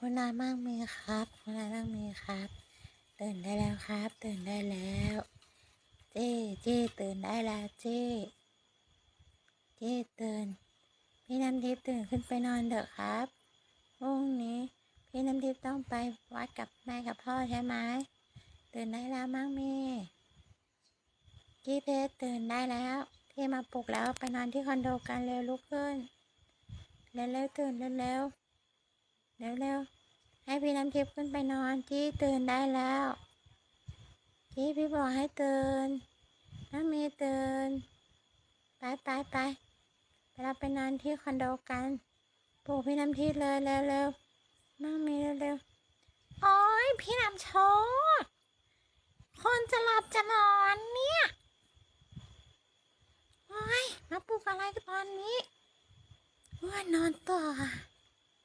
คุณนายมากมีครับ คุณนายมากมีครับ ตื่นได้แล้วครับ ตื่นได้แล้ว เจ้เจ้ตื่นได้แล้วเจ้เจ้ตื่น พี่น้ำทิพย์ตื่นขึ้นไปนอนเถอะครับพรุ่งนี้พี่น้ำทิพย์ต้องไปวัดกับแม่กับพ่อใช่ไหมตื่นได้แล้วมั่งมีกี้เพชรตื่นได้แล้วพี่มาปลุกแล้วไปนอนที่คอนโดกันเร็วลุกขึ้นเร็วๆตื่นเร็วๆ เร็วๆ ให้พี่น้ำทิพย์ขึ้นไปนอนจี้ตื่นได้แล้วจี้พี่บอกให้ตื่นน้ำมีตื่น ไปไปไปเราไปนอนที่คอนโดกันปลุกพี่น้ำทิพย์เลยเร็วๆน้ำมีเร็วๆ โอ้ยพี่น้ำโชคคนจะหลับจะนอนเนี่ยโอ้ยมาปลุกอะไรกันตอนนี้ว่านอนต่อ